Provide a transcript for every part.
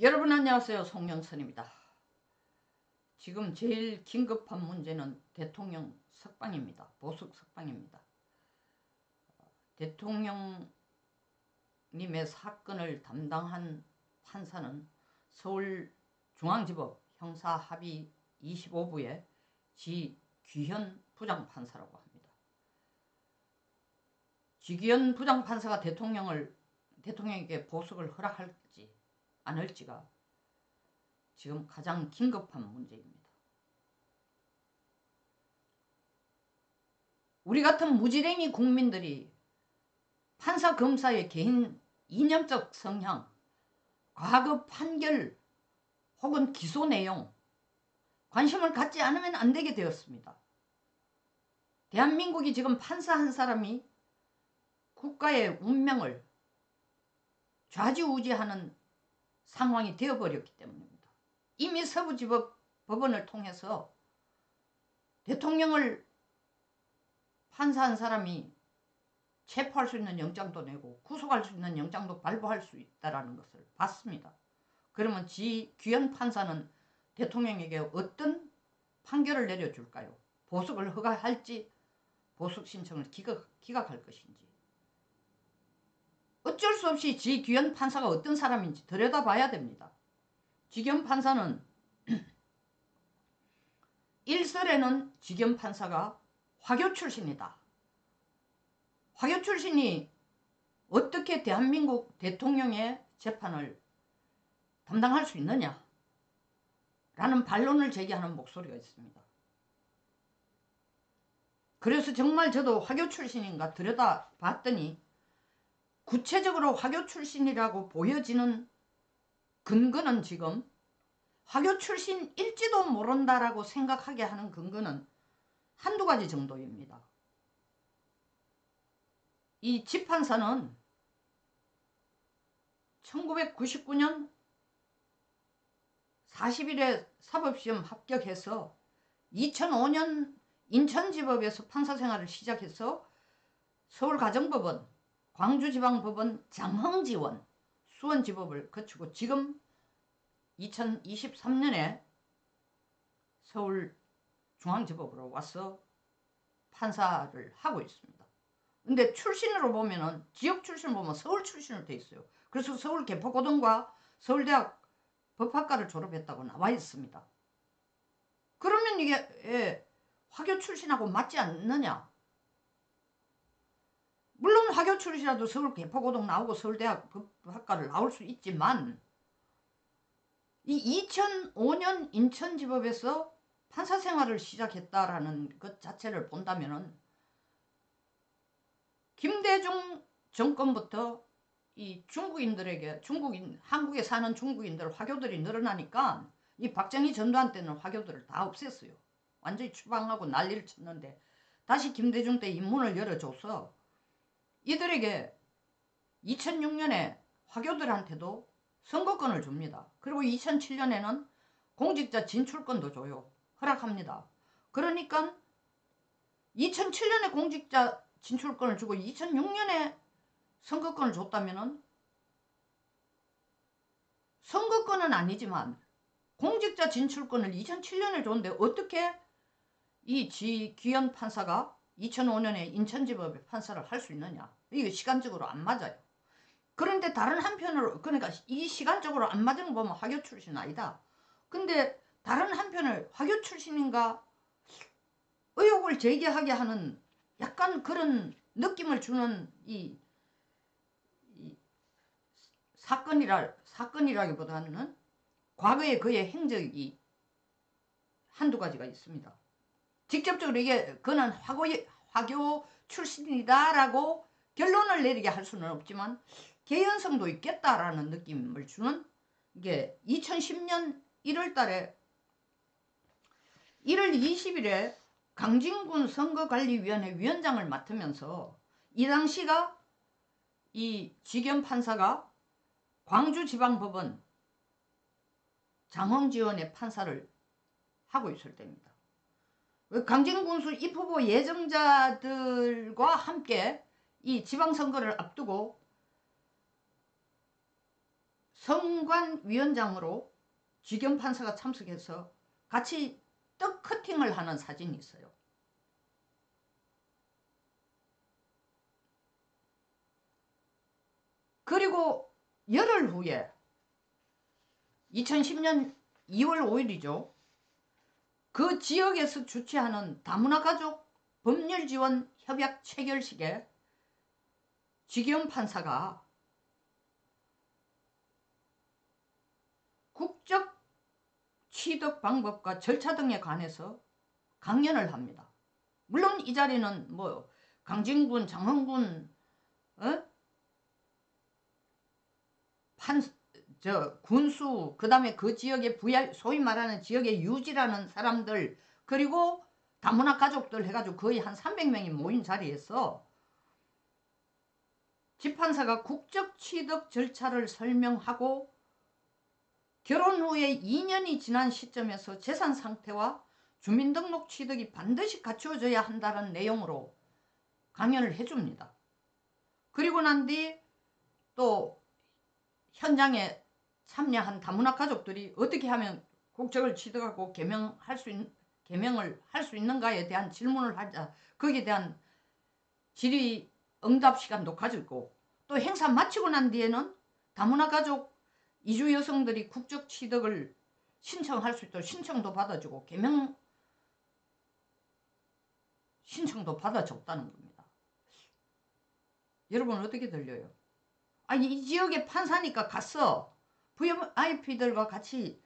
여러분 안녕하세요 송영선입니다. 지금 제일 긴급한 문제는 대통령 석방입니다. 보석 석방입니다. 대통령님의 사건을 담당한 판사는 서울중앙지법 형사합의 25부의 지귀현 부장판사라고 합니다. 지귀현 부장판사가 대통령을 대통령에게 보석을 허락할지 않을지가 지금 가장 긴급한 문제입니다. 우리 같은 무지랭이 국민들이 판사 검사의 개인 이념적 성향, 과거 판결 혹은 기소 내용 관심을 갖지 않으면 안 되게 되었습니다. 대한민국이 지금 판사 한 사람이 국가의 운명을 좌지우지하는 상황이 되어버렸기 때문입니다. 이미 서부지법 법원을 통해서 대통령을 판사한 사람이 체포할 수 있는 영장도 내고 구속할 수 있는 영장도 발부할 수 있다는 것을 봤습니다. 그러면 지 귀현 판사는 대통령에게 어떤 판결을 내려줄까요? 보석을 허가할지 보석 신청을 기각, 기각할 것인지 어쩔 수 없이 지 귀현 판사가 어떤 사람인지 들여다봐야 됩니다. 지겸 판사는 일설에는 지겸 판사가 화교 출신이다. 화교 출신이 어떻게 대한민국 대통령의 재판을 담당할 수 있느냐 라는 반론을 제기하는 목소리가 있습니다. 그래서 정말 저도 화교 출신인가 들여다봤더니 구체적으로 화교 출신이라고 보여지는 근거는 지금 화교 출신일지도 모른다라고 생각하게 하는 근거는 한두 가지 정도입니다. 이 집판사는 1999년 40일에 사법시험 합격해서 2005년 인천지법에서 판사 생활을 시작해서 서울가정법원, 광주지방법원 장흥지원, 수원지법을 거치고 지금 2023년에 서울 중앙지법으로 와서 판사를 하고 있습니다. 근데 출신으로 보면은 지역 출신을 보면 서울 출신으로 돼 있어요. 그래서 서울 개포고등과 서울대학 법학과를 졸업했다고 나와 있습니다. 그러면 이게 예, 화교 출신하고 맞지 않느냐? 물론 화교 출신이라도 서울 개포고등 나오고 서울대학 법학과를 나올 수 있지만 이 2005년 인천지법에서 판사 생활을 시작했다라는 것 자체를 본다면은 김대중 정권부터 이 중국인들에게 중국인 한국에 사는 중국인들 화교들이 늘어나니까 이 박정희 전두환 때는 화교들을 다 없앴어요. 완전히 추방하고 난리를 쳤는데 다시 김대중 때 입문을 열어줘서 이들에게 2006년에 화교들한테도 선거권을 줍니다. 그리고 2007년에는 공직자 진출권도 줘요. 허락합니다. 그러니까 2007년에 공직자 진출권을 주고 2006년에 선거권을 줬다면 선거권은 아니지만 공직자 진출권을 2007년에 줬는데 어떻게 이 지귀현 판사가 2005년에 인천지법의 판사를 할 수 있느냐? 이게 시간적으로 안 맞아요. 그런데 다른 한편으로 그러니까 이 시간적으로 안 맞은 거 보면 화교 출신 아니다. 근데 다른 한편을 화교 출신인가 의혹을 제기하게 하는 약간 그런 느낌을 주는 이, 이 사건이라 사건이라기보다는 과거의 그의 행적이 한두 가지가 있습니다. 직접적으로 이게 그는 화고, 화교 출신이다라고 결론을 내리게 할 수는 없지만 개연성도 있겠다라는 느낌을 주는 이게 2010년 1월 달에 1월 20일에 강진군 선거관리위원회 위원장을 맡으면서 이 당시가 이 지겸 판사가 광주지방법원 장흥지원의 판사를 하고 있을 때입니다. 강진군수 입후보 예정자들과 함께 이 지방선거를 앞두고 성관위원장으로 지겸 판사가 참석해서 같이 떡 커팅을 하는 사진이 있어요. 그리고 열흘 후에 2010년 2월 5일이죠. 그 지역에서 주최하는 다문화 가족 법률 지원 협약 체결식에 지겸 판사가 국적 취득 방법과 절차 등에 관해서 강연을 합니다. 물론 이 자리는 뭐 강진군, 장흥군, 어? 판, 저 군수, 그 다음에 그 지역의 부야, 소위 말하는 지역의 유지라는 사람들, 그리고 다문화 가족들 해가지고 거의 한 300명이 모인 자리에서 집판사가 국적 취득 절차를 설명하고 결혼 후에 2년이 지난 시점에서 재산 상태와 주민등록 취득이 반드시 갖추어져야 한다는 내용으로 강연을 해줍니다. 그리고 난 뒤 또 현장에 참여한 다문화 가족들이 어떻게 하면 국적을 취득하고 개명할 수 있, 개명을 할 수 있는가에 대한 질문을 하자 거기에 대한 질의 응답 시간도 가지고 또 행사 마치고 난 뒤에는 다문화 가족 이주 여성들이 국적 취득을 신청할 수 있도록 신청도 받아주고 개명 신청도 받아줬다는 겁니다. 여러분 어떻게 들려요? 아니 이 지역의 판사니까 갔어. VIP들과 같이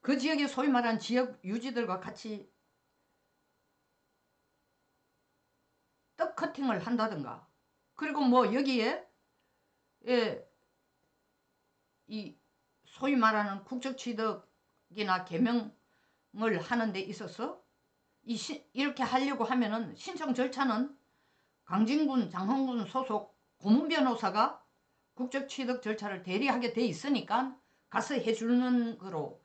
그 지역의 소위 말하는 지역 유지들과 같이 떡 커팅을 한다든가. 그리고 뭐 여기에 예, 이 소위 말하는 국적 취득이나 개명을 하는 데 있어서 이 시, 이렇게 하려고 하면은 신청 절차는 강진군 장흥군 소속 고문 변호사가 국적 취득 절차를 대리하게 돼 있으니까 가서 해주는 거로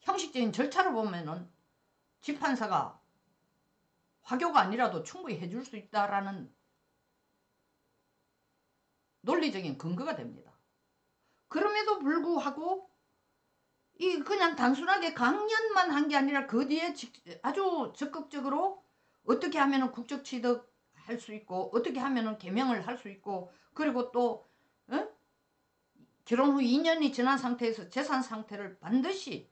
형식적인 절차를 보면은 집판사가 화교가 아니라도 충분히 해줄 수 있다라는 논리적인 근거가 됩니다. 그럼에도 불구하고 이 그냥 단순하게 강연만 한 게 아니라 그 뒤에 아주 적극적으로 어떻게 하면 국적 취득 할 수 있고 어떻게 하면 개명을 할 수 있고 그리고 또 어? 결혼 후 2년이 지난 상태에서 재산 상태를 반드시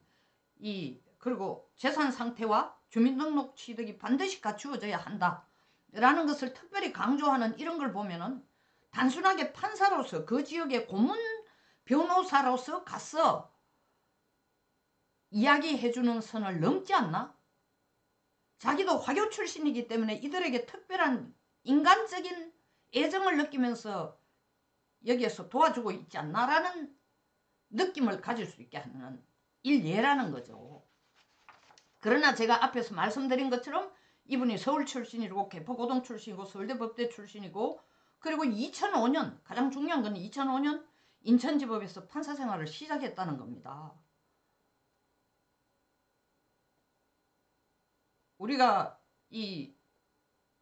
이 그리고 재산 상태와 주민등록 취득이 반드시 갖추어져야 한다. 라는 것을 특별히 강조하는 이런 걸 보면은 단순하게 판사로서 그 지역의 고문 변호사로서 가서 이야기해주는 선을 넘지 않나? 자기도 화교 출신이기 때문에 이들에게 특별한 인간적인 애정을 느끼면서 여기에서 도와주고 있지 않나라는 느낌을 가질 수 있게 하는 일예라는 거죠. 그러나 제가 앞에서 말씀드린 것처럼 이분이 서울 출신이고 개포고등 출신이고 서울대 법대 출신이고 그리고 2005년 가장 중요한 건 2005년 인천지법에서 판사 생활을 시작했다는 겁니다. 우리가 이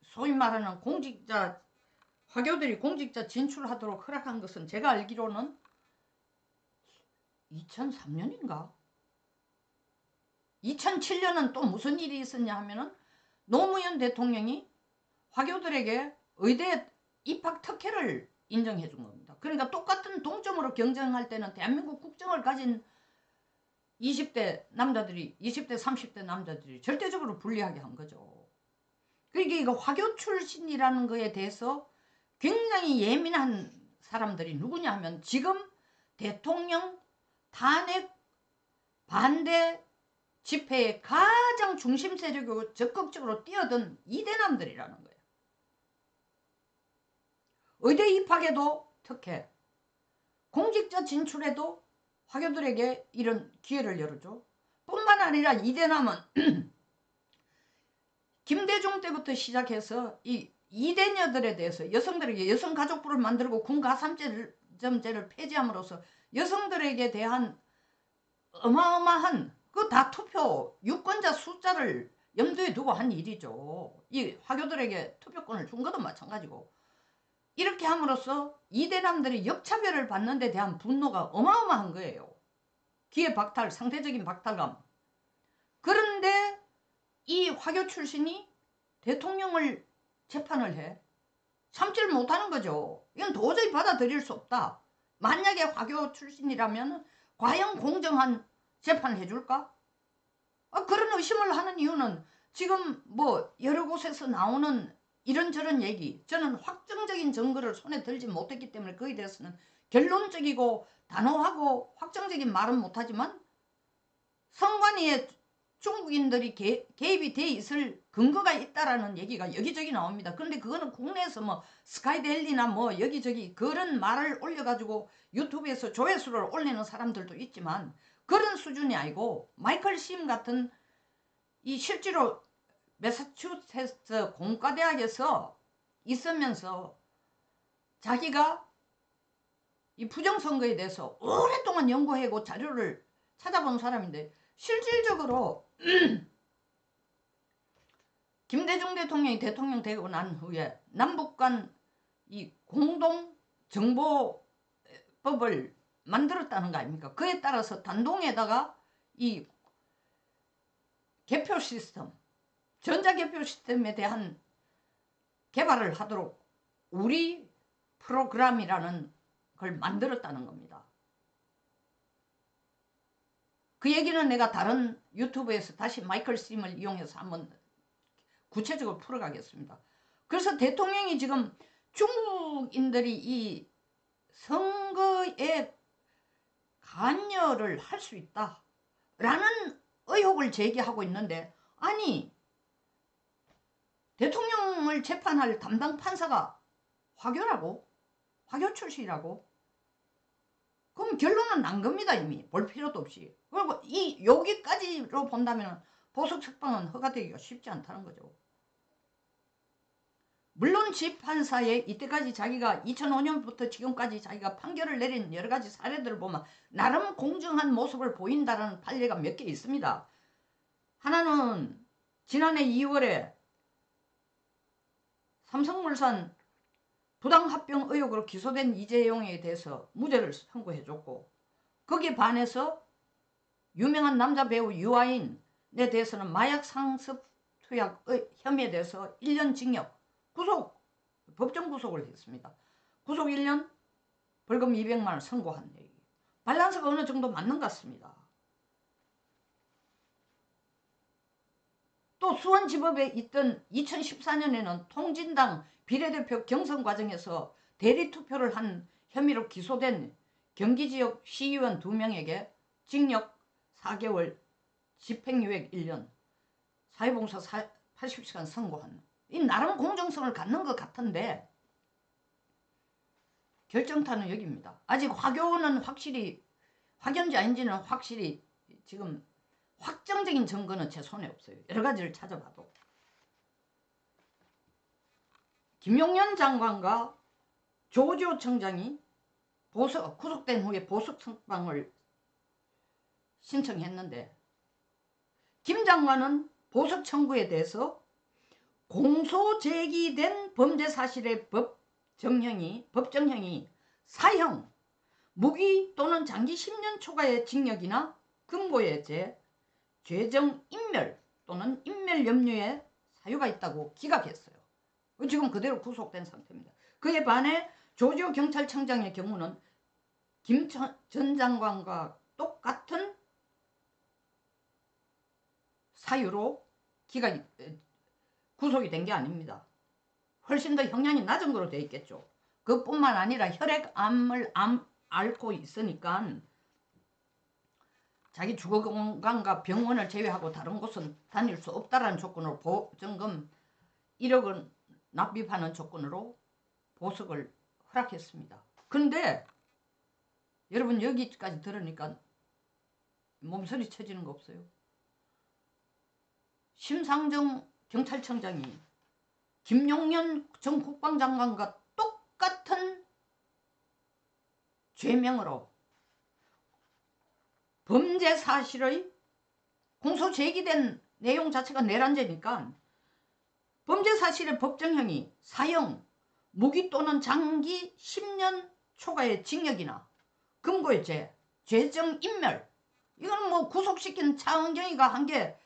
소위 말하는 공직자 화교들이 공직자 진출하도록 허락한 것은 제가 알기로는 2003년인가? 2007년은 또 무슨 일이 있었냐 하면은 노무현 대통령이 화교들에게 의대 입학 특혜를 인정해 준 겁니다. 그러니까 똑같은 동점으로 경쟁할 때는 대한민국 국정을 가진 20대 남자들이 20대 30대 남자들이 절대적으로 불리하게 한 거죠. 그러니까 이거 화교 출신이라는 거에 대해서 굉장히 예민한 사람들이 누구냐 하면 지금 대통령 탄핵 반대 집회에 가장 중심 세력으로 적극적으로 뛰어든 이대남들이라는 거예요. 의대 입학에도 특혜, 공직자 진출에도 화교들에게 이런 기회를 열어줘. 뿐만 아니라 이대남은 김대중 때부터 시작해서 이 이대녀들에 대해서 여성들에게 여성가족부를 만들고 군가삼점제를 폐지함으로써 여성들에게 대한 어마어마한 그 다 투표 유권자 숫자를 염두에 두고 한 일이죠. 이 화교들에게 투표권을 준 것도 마찬가지고 이렇게 함으로써 이대남들이 역차별을 받는 데 대한 분노가 어마어마한 거예요. 기회 박탈, 상대적인 박탈감. 그런데 이 화교 출신이 대통령을 재판을 해. 참지를 못하는 거죠. 이건 도저히 받아들일 수 없다. 만약에 화교 출신이라면 과연 공정한 재판을 해줄까? 아, 그런 의심을 하는 이유는 지금 뭐 여러 곳에서 나오는 이런저런 얘기 저는 확정적인 증거를 손에 들지 못했기 때문에 거기에 대해서는 결론적이고 단호하고 확정적인 말은 못하지만 선관위에 중국인들이 개, 개입이 돼 있을 근거가 있다라는 얘기가 여기저기 나옵니다. 그런데 그거는 국내에서 뭐 스카이델리나 뭐 여기저기 그런 말을 올려가지고 유튜브에서 조회수를 올리는 사람들도 있지만 그런 수준이 아니고 마이클 심 같은 이 실제로 메사추세츠 공과대학에서 있으면서 자기가 이 부정선거에 대해서 오랫동안 연구하고 자료를 찾아본 사람인데 실질적으로 김대중 대통령이 대통령 되고 난 후에 남북 간 이 공동 정보법을 만들었다는 거 아닙니까? 그에 따라서 단동에다가 이 개표 시스템, 전자개표 시스템에 대한 개발을 하도록 우리 프로그램이라는 걸 만들었다는 겁니다. 그 얘기는 내가 다른 유튜브에서 다시 마이클 심을 이용해서 한번 구체적으로 풀어가겠습니다. 그래서 대통령이 지금 중국인들이 이 선거에 관여를 할 수 있다. 라는 의혹을 제기하고 있는데 아니 대통령을 재판할 담당 판사가 화교라고? 화교 출신이라고? 그럼 결론은 난 겁니다 이미. 볼 필요도 없이. 그리고 이 여기까지로 본다면 보석 석방은 허가되기가 쉽지 않다는 거죠. 물론 집판사에 이때까지 자기가 2005년부터 지금까지 자기가 판결을 내린 여러 가지 사례들을 보면 나름 공정한 모습을 보인다는 판례가 몇 개 있습니다. 하나는 지난해 2월에 삼성물산 부당합병 의혹으로 기소된 이재용에 대해서 무죄를 선고해줬고 거기에 반해서 유명한 남자 배우 유아인에 대해서는 마약 상습 투약 혐의에 대해서 1년 징역 구속, 법정 구속을 했습니다. 구속 1년, 벌금 200만 원 선고한 얘기. 밸런스가 어느 정도 맞는 것 같습니다. 또 수원지법에 있던 2014년에는 통진당 비례대표 경선 과정에서 대리투표를 한 혐의로 기소된 경기지역 시의원 2명에게 징역 4개월, 집행유예 1년, 사회봉사 80시간 선고한 이 나름 공정성을 갖는 것 같은데 결정타는 여기입니다. 아직 화교는 확실히 확연지 아닌지는 확실히 지금 확정적인 증거는 제 손에 없어요. 여러 가지를 찾아봐도. 김용현 장관과 조지호 청장이 보석, 구속된 후에 보석 석방을 신청했는데 김 장관은 보석 청구에 대해서 공소 제기된 범죄 사실의 법 정형이 법 정형이 사형, 무기 또는 장기 10년 초과의 징역이나 금고의 죄, 죄정 인멸 또는 인멸 염려의 사유가 있다고 기각했어요. 지금 그대로 구속된 상태입니다. 그에 반해 조지호 경찰청장의 경우는 김 전 장관과 똑같은 사유로 기각, 구속이 된 게 아닙니다. 훨씬 더 형량이 낮은 거로 돼 있겠죠. 그뿐만 아니라 혈액암을 암, 앓고 있으니까 자기 주거 공간과 병원을 제외하고 다른 곳은 다닐 수 없다라는 조건으로 보증금 1억을 납입하는 조건으로 보석을 허락했습니다. 그런데 여러분 여기까지 들으니까 몸서리 쳐지는 거 없어요? 심상정 경찰청장이 김용년 전 국방장관과 똑같은 죄명으로 범죄 사실의 공소 제기된 내용 자체가 내란죄니까 범죄 사실의 법정형이 사형, 무기 또는 장기 10년 초과의 징역이나 금고의 죄, 죄정 인멸 이거는 뭐 구속시킨 차은경이가 한 게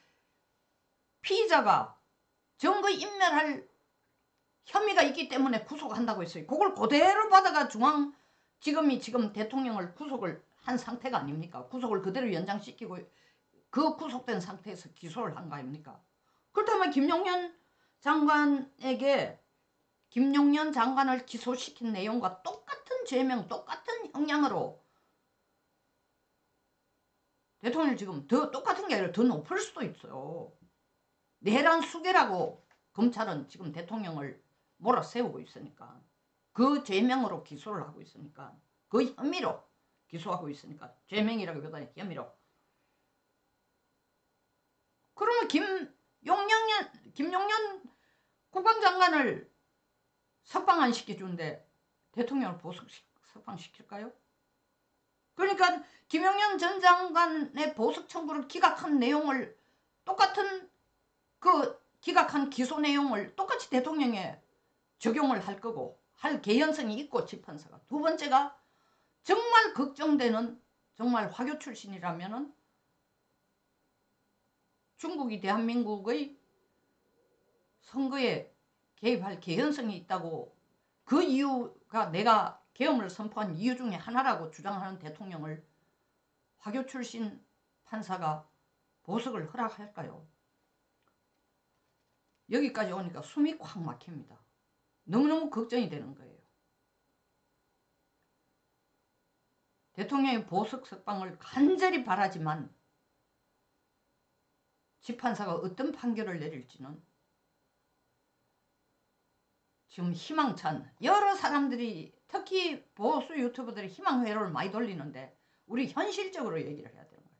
피의자가 증거 인멸할 혐의가 있기 때문에 구속한다고 했어요. 그걸 그대로 받아가 중앙지검이 지금 대통령을 구속을 한 상태가 아닙니까? 구속을 그대로 연장시키고 그 구속된 상태에서 기소를 한 거 아닙니까? 그렇다면 김용현 장관에게 김용현 장관을 기소시킨 내용과 똑같은 죄명, 똑같은 형량으로 대통령 지금 더 똑같은 게 아니라 더 높을 수도 있어요. 내란 수계라고 검찰은 지금 대통령을 몰아세우고 있으니까 그 죄명으로 기소를 하고 있으니까 그 혐의로 기소하고 있으니까 죄명이라기보다는 혐의로 그러면 김용년 김용년 국방장관을 석방 안 시켜주는데 대통령을 보석 석방시킬까요? 그러니까 김용현 전 장관의 보석 청구를 기각한 내용을 똑같은 그 기각한 기소 내용을 똑같이 대통령에 적용을 할 거고 할 개연성이 있고 재판사가 두 번째가 정말 걱정되는 정말 화교 출신이라면 은 중국이 대한민국의 선거에 개입할 개연성이 있다고 그 이유가 내가 계엄을 선포한 이유 중에 하나라고 주장하는 대통령을 화교 출신 판사가 보석을 허락할까요? 여기까지 오니까 숨이 콱 막힙니다. 너무너무 걱정이 되는 거예요. 대통령의 보석 석방을 간절히 바라지만 재판사가 어떤 판결을 내릴지는 지금 희망찬 여러 사람들이 특히 보수 유튜버들이 희망 회로를 많이 돌리는데 우리 현실적으로 얘기를 해야 되는 거예요.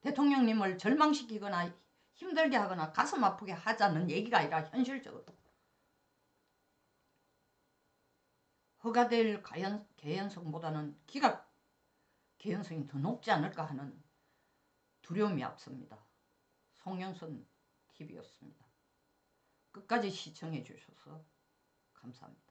대통령님을 절망시키거나 힘들게 하거나 가슴 아프게 하자는 얘기가 아니라 현실적으로 허가될 가연, 개연성보다는 기각 개연성이 더 높지 않을까 하는 두려움이 앞섭니다. 송영선 TV였습니다. 끝까지 시청해 주셔서 감사합니다.